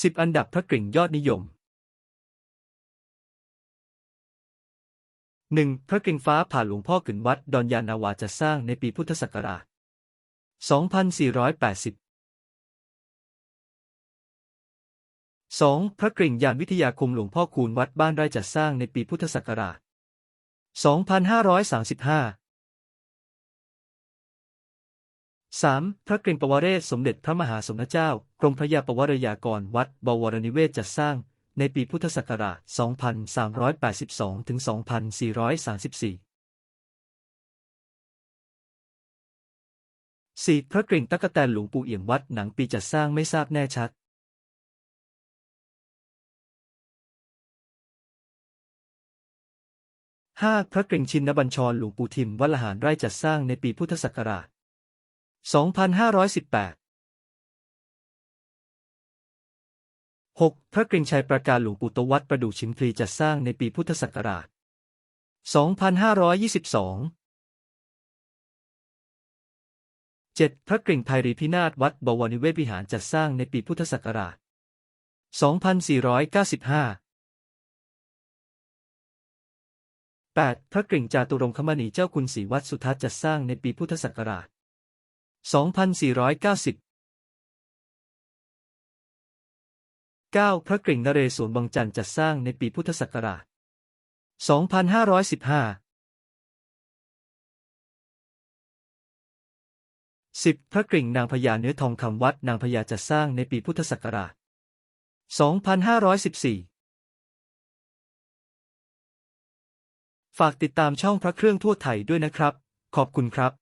10 อันดับพระกริ่งยอดนิยม 1. พระกริ่งฟ้าผ่าหลวงพ่อกึ่นวัดดอนยานาวาจะสร้างในปีพุทธศักราช 2480 2. พระกริ่งยานวิทยาคมหลวงพ่อคูณวัดบ้านไร่จัดสร้างในปีพุทธศักราช 2535 3. พระกริ่งปวเรศสมเด็จพระมหาสมณเจ้ากรมพระยาปวรยากรวัดบวรนิเวศจัดสร้าง ในปีพุทธศักราช 2382 ถึง 2434 4. พระกริ่งตะกะแตนหลวงปู่เอี่ยมวัดหนังปีจัดสร้างไม่ทราบแน่ชัด 5. พระกริ่งชินนบัญชรหลวงปู่ทิมวัลหารไร่จัดสร้างในปีพุทธศักราช 2518 6. พระกริ่งชัยประการหลวงปู่โตวัดประดู่ชิมพลีจัดสร้างในปีพุทธศักราช 2522 7. พระกริ่งไพรีพินาศวัดบวรนิเวศวิหารจัดสร้างในปีพุทธศักราช 2495 8. พระกริ่งจาตุรงคมณีเจ้าคุณศรีวัดสุทัศน์จัดสร้างในปีพุทธศักราช 2490 9. พระกริ่งนเรศวรบางจันทร์จัดสร้างในปีพุทธศักราช 2515 10. พระกริ่งนางพญาเนื้อทองคำวัดนางพญาจัดสร้างในปีพุทธศักราช 2514 ฝากติดตามช่องพระเครื่องทั่วไทยด้วยนะครับ ขอบคุณครับ